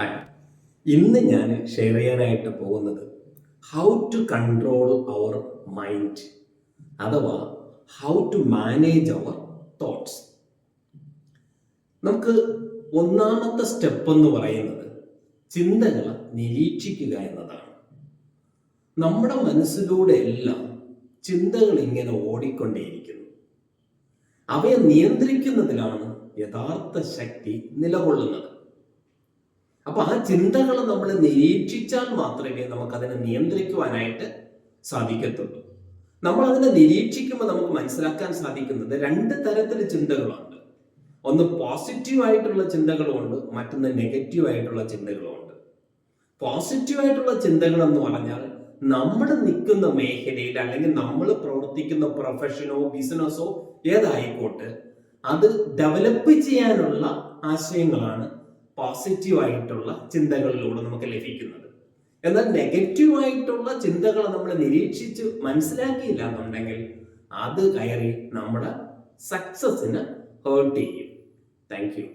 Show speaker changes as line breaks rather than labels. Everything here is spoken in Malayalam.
ഹായ് ഇന്ന് ഞാൻ ഷെയർ ചെയ്യാനായിട്ട് പോകുന്നത് how to control our mind അഥവാ how to manage our thoughts നമുക്ക് ഒന്നാമത്തെ സ്റ്റെപ്പ് എന്ന് പറയുന്നത് ചിന്തകളെ നിരീക്ഷിക്കുക എന്നതാണ്. നമ്മുടെ മനസ്സിലൂടെ എല്ലാം ചിന്തകൾ ഇങ്ങനെ ഓടിക്കൊണ്ടേയിരിക്കുന്നു. അവയെ നിയന്ത്രിക്കുന്നതിലാണ് യഥാർത്ഥ ശക്തി നിലകൊള്ളുന്നത്. അപ്പൊ ആ ചിന്തകൾ നമ്മൾ നിരീക്ഷിച്ചാൽ മാത്രമേ നമുക്ക് അതിനെ നിയന്ത്രിക്കുവാനായിട്ട് സാധിക്കത്തുള്ളൂ. നമ്മൾ അതിനെ നിരീക്ഷിക്കുമ്പോൾ നമുക്ക് മനസ്സിലാക്കാൻ സാധിക്കുന്നത് രണ്ട് തരത്തിൽ ചിന്തകളുണ്ട്. ഒന്ന് പോസിറ്റീവ് ആയിട്ടുള്ള ചിന്തകളുമുണ്ട് മറ്റൊന്ന് നെഗറ്റീവ് ആയിട്ടുള്ള ചിന്തകളുമുണ്ട്. പോസിറ്റീവ് ആയിട്ടുള്ള ചിന്തകൾ എന്ന് പറഞ്ഞാൽ നമ്മൾ നിൽക്കുന്ന മേഖലയിൽ അല്ലെങ്കിൽ നമ്മൾ പ്രവർത്തിക്കുന്ന പ്രൊഫഷനോ ബിസിനസ്സോ ഏതായിക്കോട്ടെ അത് ഡെവലപ്പ് ചെയ്യാനുള്ള ആശയങ്ങളാണ് പോസിറ്റീവ് ആയിട്ടുള്ള ചിന്തകളിലൂടെ നമുക്ക് ലഭിക്കുന്നത്. എന്നാൽ നെഗറ്റീവ് ആയിട്ടുള്ള ചിന്തകൾ നമ്മൾ നിരീക്ഷിച്ച് മനസ്സിലാക്കിയില്ല എന്നുണ്ടെങ്കിൽ അത് കയറി നമ്മുടെ സക്സസിന് ഹേർട്ട് ചെയ്യും. Thank you